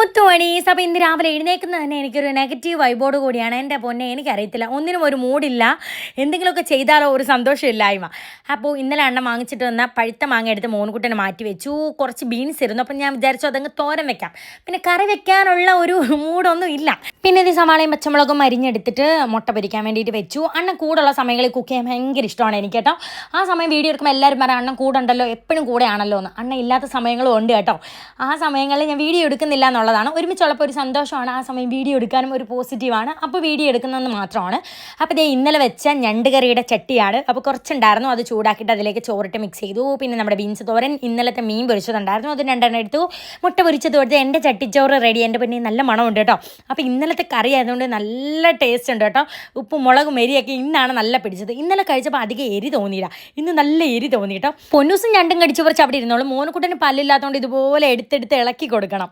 മുത്തുമണീസ് അപ്പോൾ ഇന്ന് രാവിലെ എഴുന്നേക്കുന്നത് തന്നെ എനിക്കൊരു നെഗറ്റീവ് വൈബോട് കൂടിയാണ്. എന്റെ പൊന്നെ എനിക്കറിയത്തില്ല. ഒന്നിനും ഒരു മൂഡില്ല എന്തെങ്കിലുമൊക്കെ ചെയ്താലോ ഒരു സന്തോഷമില്ലായ്മ. അപ്പോൾ ഇന്നലെ അണ്ണ വാങ്ങിച്ചിട്ട് വന്ന പഴുത്ത മാങ്ങ എടുത്ത് മോൻകുട്ടനെ മാറ്റി വെച്ചു. കുറച്ച് ബീൻസ് ഇരുന്നു. അപ്പം ഞാൻ വിചാരിച്ചു അതങ്ങ് തോരൻ വെക്കാം. പിന്നെ കറി വെക്കാനുള്ള ഒരു മൂഡൊന്നും ഇല്ല. പിന്നെ ഇത് സവാളയും പച്ചമുളകും മരിഞ്ഞെടുത്തിട്ട് മുട്ട പൊരിക്കാൻ വേണ്ടിയിട്ട് വെച്ചു. അണ്ണൻ കൂടുള്ള സമയങ്ങളിൽ കുക്ക് ചെയ്യാൻ ഭയങ്കര ഇഷ്ടമാണ് എനിക്ക് കേട്ടോ. ആ സമയം വീഡിയോ എടുക്കുമ്പോൾ എല്ലാവരും പറയാം അണ്ണൻ കൂടെ ഉണ്ടല്ലോ എപ്പോഴും കൂടെ ആണല്ലോ എന്ന് അണ്ണൻ ഇല്ലാത്ത സമയങ്ങളും ഉണ്ട് കേട്ടോ. ആ സമയങ്ങളിൽ ഞാൻ വീഡിയോ എടുക്കുന്നില്ല എന്നുള്ളതാണ്. ഒരുമിച്ചുള്ളപ്പോൾ ഒരു സന്തോഷമാണ്. ആ സമയം വീഡിയോ എടുക്കാനും ഒരു പോസിറ്റീവാണ് അപ്പോൾ വീഡിയോ എടുക്കുന്നതെന്ന് മാത്രമാണ്. അപ്പോൾ ഇതേ ഇന്നലെ വെച്ച ഞണ്ട് കറിയുടെ ചട്ടിയാണ്. അപ്പോൾ കുറച്ചുണ്ടായിരുന്നു. അത് ചൂടാക്കിയിട്ട് അതിലേക്ക് ചോറിട്ട് മിക്സ് ചെയ്തു. പിന്നെ നമ്മുടെ ബീൻസ് തോരൻ. ഇന്നലത്തെ മീൻ പൊരിച്ചതുണ്ടായിരുന്നു. അത് രണ്ടെണ്ണം എടുത്തു. മുട്ട പൊരിച്ചത് കൊടുത്ത് എന്റെ ചട്ടിച്ചോറ് റെഡി എന്റെ പിന്നെ നല്ല മണമുണ്ട് കേട്ടോ. അപ്പോൾ ഇന്നലത്തെ കറി ആയതുകൊണ്ട് നല്ല ടേസ്റ്റ് ഉണ്ട് കേട്ടോ. ഉപ്പ് മുളക് മരിയൊക്കെ ഇന്നാണ് നല്ല പിടിച്ചത്. ഇന്നലെ കഴിച്ചപ്പോൾ അധികം എരി തോന്നിയില്ല. ഇന്ന് നല്ല എരി തോന്നി കേട്ടോ. പൊന്നൂസും ഞണ്ടും കടിച്ചു കുറച്ച് അവിടെ ഇരുന്നോളൂ. മോനുകുട്ടന് പല്ലില്ലാത്തതുകൊണ്ട് ഇതുപോലെ എടുത്തെടുത്ത് ഇളക്കി കൊടുക്കണം.